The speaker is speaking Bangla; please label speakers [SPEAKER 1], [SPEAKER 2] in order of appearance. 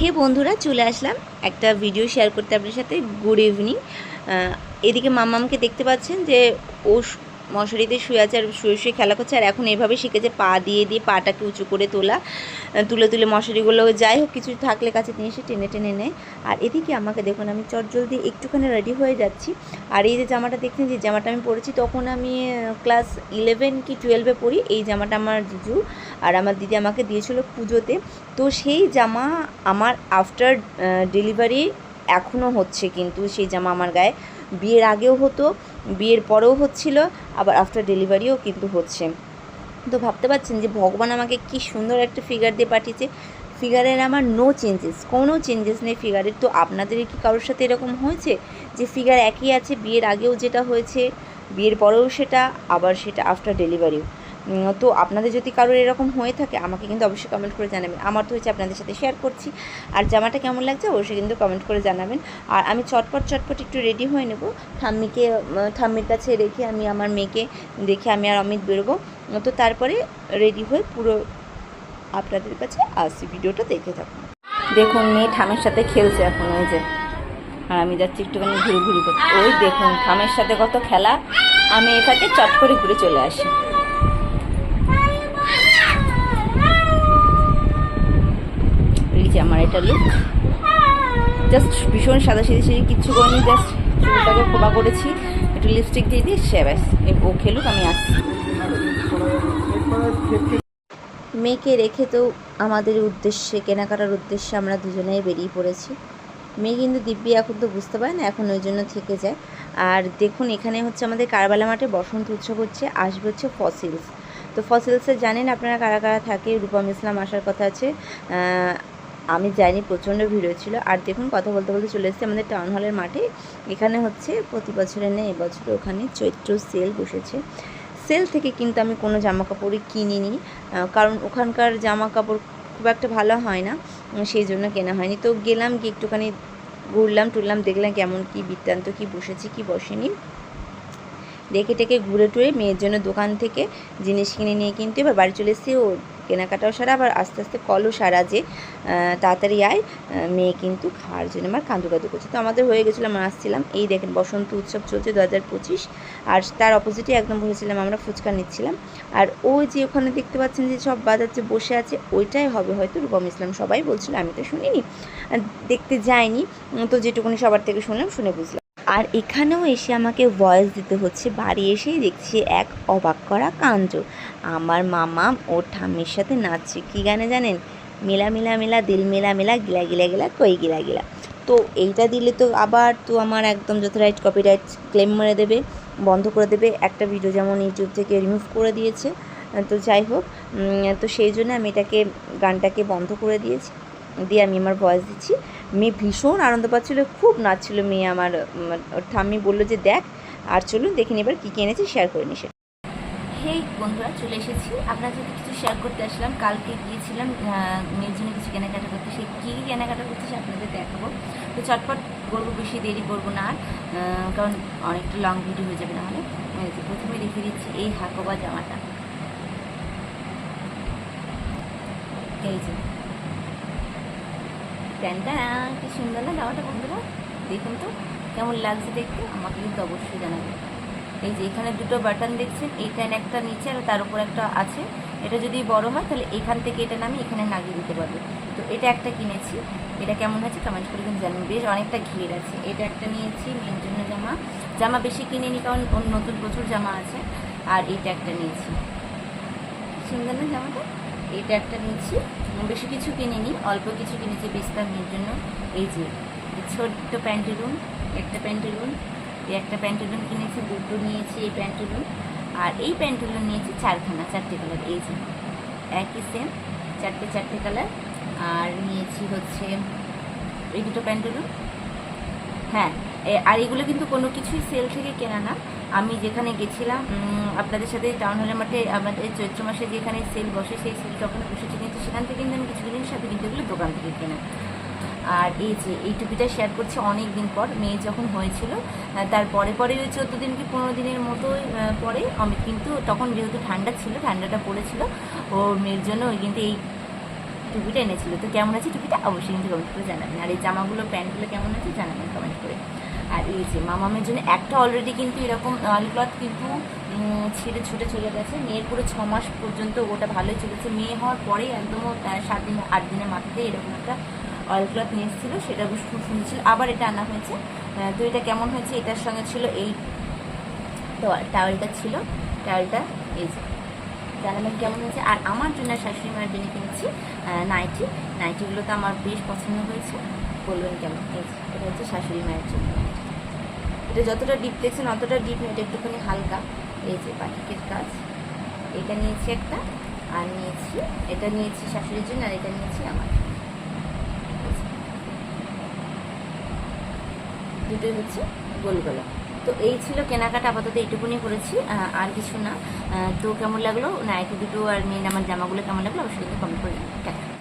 [SPEAKER 1] হে বন্ধুরা, চলে আসলাম একটা ভিডিও শেয়ার করতে আপনার সাথে। গুড ইভিনিং এদিকে মামামকে দেখতে পাচ্ছেন যে ও মশারিতে শুয়ে আছে আর শুয়ে শুয়ে খেলা করছে আর এখন এভাবে শিখেছে পা দিয়ে দিয়ে পাটাকে উঁচু করে তোলা তুলে তুলে মশারিগুলো যাই হোক, কিছু থাকলে কাছে নিয়ে এসে টেনে টেনে নেয়। আর এদিকে আমাকে দেখুন, আমি চট জলদি একটুখানি রেডি হয়ে যাচ্ছি। আর এই যে জামাটা দেখছেন, যে জামাটা আমি পরেছি, তখন আমি ক্লাস ইলেভেন কি টুয়েলভে পড়ি, এই জামাটা আমার জিজু আর আমার দিদি আমাকে দিয়েছিল পুজোতে। তো সেই জামা আমার আফটার ডেলিভারি এখনও হচ্ছে কিন্তু সেই জামা আমার গায়ে। বিয়ের আগেও হতো বিয়ের পরেও হচ্ছিল, আবার আফটার ডেলিভারিও কিন্তু হচ্ছে। তো ভাবতে পারছেন যে ভগবান আমাকে কি সুন্দর একটা ফিগার দিয়ে পাঠিয়েছে। ফিগারের আমার নো চেঞ্জেস কোনো চেঞ্জেস নেই ফিগারের তো আপনাদের কি কারোর সাথে এরকম হয়েছে? যে ফিগার একই আছে, বিয়ের আগেও যেটা হয়েছে, বিয়ের পরেও সেটা, আবার সেটা আফটার ডেলিভারিও তো আপনাদের যদি কারোর এরকম হয়ে থাকে, আমাকে কিন্তু অবশ্যই কমেন্ট করে জানাবেন। আমার তো হচ্ছে আপনাদের সাথে শেয়ার করছি। আর জামাটা কেমন লাগছে অবশ্যই কিন্তু কমেন্ট করে জানাবেন। আর আমি চটপট চটপট একটু রেডি হয়ে নেব। ঠাম্মিকে ঠাম্মির কাছে রেখে আমি আমার মেয়েকে দেখে আমি আর অমিত বেরোবো। তো তারপরে রেডি হয়ে পুরো আপনাদের কাছে আসি ভিডিওটা দেখে থাকুন। দেখুন, মেয়ে ঠামের সাথে খেলছে এখন, ওই যে। আর আমি যাচ্ছি একটুখানি ঘুরে ঘুরে ওই দেখুন ঠামের সাথে কত খেলা। আমি এখানে চট করে ঘুরে চলে আসি। যে আমার এটা লুক জাস্ট ভীষণ সাদা সিঁড়ি সিঁড়ি কিচ্ছু করিনি জাস্ট চুলটাকে খোপা করেছি। একটু লিপস্টিক দিয়ে দিয়ে সে ব্যাস ও খেলুক, আমি আসছি। মেয়েকে রেখে তো আমাদের উদ্দেশ্যে, কেনাকাটার উদ্দেশ্যে আমরা দুজনেই বেরিয়ে পড়েছি। মেয়ে কিন্তু দিব্যি এখন তো বুঝতে পারে না, এখন ওই জন্য থেকে যায়। আর দেখুন, এখানে হচ্ছে আমাদের কারবালা মাঠে বসন্ত উৎসব হচ্ছে, আসবে হচ্ছে ফসিলস তো ফসিলসে জানেন আপনারা কারা কারা থাকে? রূপম ইসলাম আসার কথা আছে আমি যাইনি, প্রচণ্ড ভিড় ছিল আর দেখুন, কথা বলতে বলতে চলে এসেছি আমাদের টাউন হলের মাঠে। এখানে হচ্ছে প্রতি বছরে নেই এবছর ওখানে চৈত্র সেল বসেছে। সেল থেকে কিন্তু আমি কোনো জামা কাপড়ই কিনিনি কারণ ওখানকার জামা কাপড় খুব একটা ভালো হয় না সেই জন্য কেনা হয়নি। তো গেলাম, গিয়ে একটুখানি ঘুরলাম, টুরলাম, দেখলাম কেমন কি বৃত্তান্ত, কি বসেছে, কি বসেনি। দেখে টেকে ঘুরে টুরে মেয়ের জন্য দোকান থেকে জিনিস কিনে নিয়ে কিন্তু এবার বাড়ি চলে এসেছি। ও কেনাকাটাও সারা, আবার আস্তে আস্তে কলও সারা যে তাড়াতাড়ি আয় মেয়ে কিন্তু খাওয়ার জন্য আমার কাঁদু কাঁদু করছে। তো আমাদের হয়ে গেছিল আসছিলাম, এই দেখেন বসন্ত উৎসব চলছে দু হাজার পঁচিশ, আর তার অপোজিটে একদম বসেছিলাম, আমরা ফুচকা নিচ্ছিলাম। আর ওই যে ওখানে দেখতে পাচ্ছেন যে সব বাজাচ্ছে, বসে আছে, ওইটাই হবে হয়তো রূপম ইসলাম সবাই বলছিল, আমি তো শুনিনি। দেখতে যাইনি, তো যেটুকুনি সবার থেকে শুনলাম, শুনে বুঝলাম। আর এখানেও এসে আমাকে ভয়েস দিতে হচ্ছে। বাড়ি এসেই দেখছি এক অবাক করা কাণ্ড আমার মামা ওর ঠাম্মির সাথে নাচছে। কী গানে জানেন? মিলা মিলা মিলা দিল মিলা মেলা গিলা গিলা গিলা কই গিলা গিলা। তো এইটা দিলে তো আবার তো আমার একদম যত রাইট কপিরাইট ক্লেম মেরে দেবে, বন্ধ করে দেবে। একটা ভিডিও যেমন ইউটিউব থেকে রিমুভ করে দিয়েছে। তো যাই হোক তো সেই জন্য আমি এটাকে, গানটাকে বন্ধ করে দিয়েছি। দিয়ে আমি আমার ভয়েস দিচ্ছি। মেয়ে ভীষণ আনন্দ পাচ্ছিল, খুব নাচছিল মেয়ে আমার ঠাম্মি বলল যে দেখ, আর চলুন দেখিনি এবার কী কী এনেছে শেয়ার করে নিস হেই বন্ধুরা, চলে এসেছি। আপনার সাথে কিছু শেয়ার করতে আসলাম। কালকে গিয়েছিলাম মেয়ের জন্য কিছু কেনাকাটা করতে। সেই কী কেনাকাটা করতে সে আপনাদের দেখাবো। তো চটপট করব, বেশি দেরি করব না আর কারণ অনেকটা লং ভিডিও হয়ে যাবে নাহলে। প্রথমে দেখিয়ে দিচ্ছি এই হাকোবা জামাটা। এই যে প্যান্টটা, কি সুন্দর না? জামাটা বন্ধুরা দেখুন তো, কেমন লাগছে দেখতে, আমাকে কিন্তু অবশ্যই জানাবেন। এই যে এখানে দুটো বাটন দেখছেন এইখানে একটা নিচে আর তার উপর একটা আছে। এটা যদি বড় হয়, তাহলে এখান থেকে এটা নামি এখানে লাগিয়ে দিতে পারবে। তো এটা একটা কিনেছি। এটা কেমন হয়েছে কমেন্ট করে কিন্তু জানবেন। বেশ অনেকটা ঘির আছে। এটা একটা নিয়েছি মেয়ের জন্য জামা। জামা বেশি কিনিনি কারণ ওর নতুন প্রচুর জামা আছে। আর এইটা একটা নিয়েছি। সুন্দর না জামাটা? এইটা একটা নিয়েছি বেশি কিছু কিনিনি, অল্প কিছু কিনেছি বেস্তার মেয়ের জন্য। এই যে ছোট্ট প্যান্টেলুন একটা প্যান্টেলুন এই একটা প্যান্টেলুন কিনেছি, দুটো নিয়েছি, এই প্যান্টেলুন আর এই প্যান্টেলুন নিয়েছি চারখানা, চারটে কালার, এই যে, একই সেম চারটে চারটে কালার। আর নিয়েছি হচ্ছে, এই দুটো প্যান্টেলুন হ্যাঁ আর এগুলো কিন্তু কোনো কিছুই সেল থেকে কেনা না। আমি যেখানে গেছিলাম আপনাদের সাথে টাউন হলের মাঠে আমাদের চৈত্র মাসে যেখানে সেল বসে সেই সেল যখন বসেছে কিন্তু সেখান থেকে কিন্তু আমি কিছু জিনিস সাথে কিন্তু এগুলো দোকান থেকে কেনা আর এই যে এই টুপিটা শেয়ার করছি অনেক দিন পর মেয়ে যখন হয়েছিল তার পরে পরে ওই চোদ্দ দিন কি পনেরো দিনের মতোই আহ, পরে অমিত কিন্তু তখন যেহেতু ঠান্ডা ছিল ঠান্ডাটা পড়েছিল ও মেয়ের জন্য ওই কিন্তু এই টুপিটা এনেছিল। তো কেমন আছে টুপিটা? অবশ্যই কিন্তু কমেন্ট করে জানাবেন। আর এই জামাগুলো প্যান্টগুলো কেমন আছে জানাবেন কমেন্ট এই মামামের জন্য একটা অলরেডি কিন্তু এরকম ক্লথ কিন্তু ছিঁড়ে ছুটে চলে গেছে। মেয়ের পুরো ছ মাস পর্যন্ত ওটা ভালোই চলেছে। মেয়ে হওয়ার পরেই একদম সাত দিন, আট দিনের মাথাতে এরকম একটা অয়েল ক্লথ নিয়ে এসেছিল। সেটা বেশ খুব সুন্দর ছিল। আবার এটা আনা হয়েছে। তো এটা কেমন হয়েছে? এটার সঙ্গে ছিল এই টাওয়েলটা ছিল। টাওয়েলটা এই যে জানাবেন কেমন হয়েছে? আর আমার জন্য শাশুড়ি মায়ের জন্য কিনেছি নাইটি। নাইটিগুলো তো আমার বেশ পছন্দ হয়েছে। বলবেন কেমন? এটা হচ্ছে শাশুড়ি মায়ের জন্য। এটা যতটা ডিপ দেখছেন, অতটা ডিপ না এটা একটুখানি হালকা। এই যে বাটিকের কাজ। এটা নিয়েছি একটা, আর নিয়েছি, এটা নিয়েছি শাশুড়ির জন্য, আর এটা নিয়েছি আমার। দুটোই হচ্ছে গোল তো এই ছিল কেনাকাটা, আপাতত এইটুকুনি করেছি আর কিছু না। তো কেমন লাগল? নাইটি দুটো আর মেন আমার জামাগুলো কেমন লাগল? অবশ্যই কিন্তু কমেন্ট করে। টাটা